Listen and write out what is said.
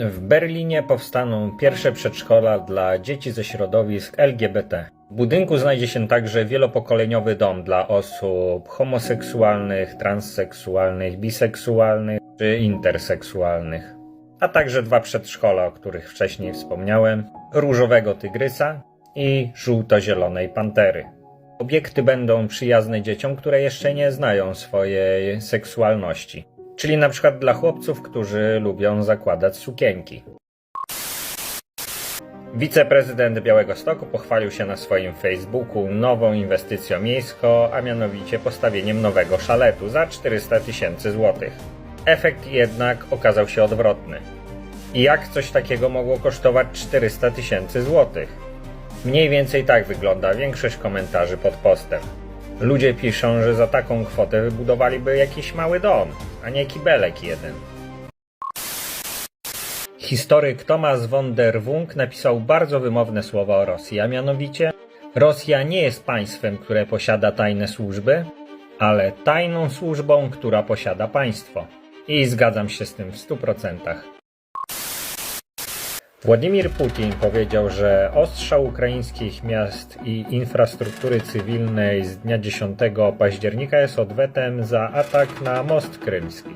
W Berlinie powstaną pierwsze przedszkola dla dzieci ze środowisk LGBT. W budynku znajdzie się także wielopokoleniowy dom dla osób homoseksualnych, transseksualnych, biseksualnych czy interseksualnych. A także dwa przedszkola, o których wcześniej wspomniałem: różowego tygrysa i żółto-zielonej pantery. Obiekty będą przyjazne dzieciom, które jeszcze nie znają swojej seksualności, czyli na przykład dla chłopców, którzy lubią zakładać sukienki. Wiceprezydent Białego Stoku pochwalił się na swoim Facebooku nową inwestycją miejską, a mianowicie postawieniem nowego szaletu za 400 tysięcy złotych. Efekt jednak okazał się odwrotny. I jak coś takiego mogło kosztować 400 tysięcy złotych? Mniej więcej tak wygląda większość komentarzy pod postem. Ludzie piszą, że za taką kwotę wybudowaliby jakiś mały dom, a nie kibelek jeden. Historyk Thomas von der Wunk napisał bardzo wymowne słowa o Rosji, a mianowicie Rosja nie jest państwem, które posiada tajne służby, ale tajną służbą, która posiada państwo. I zgadzam się z tym w 100%. Władimir Putin powiedział, że ostrzał ukraińskich miast i infrastruktury cywilnej z dnia 10 października jest odwetem za atak na most krymski.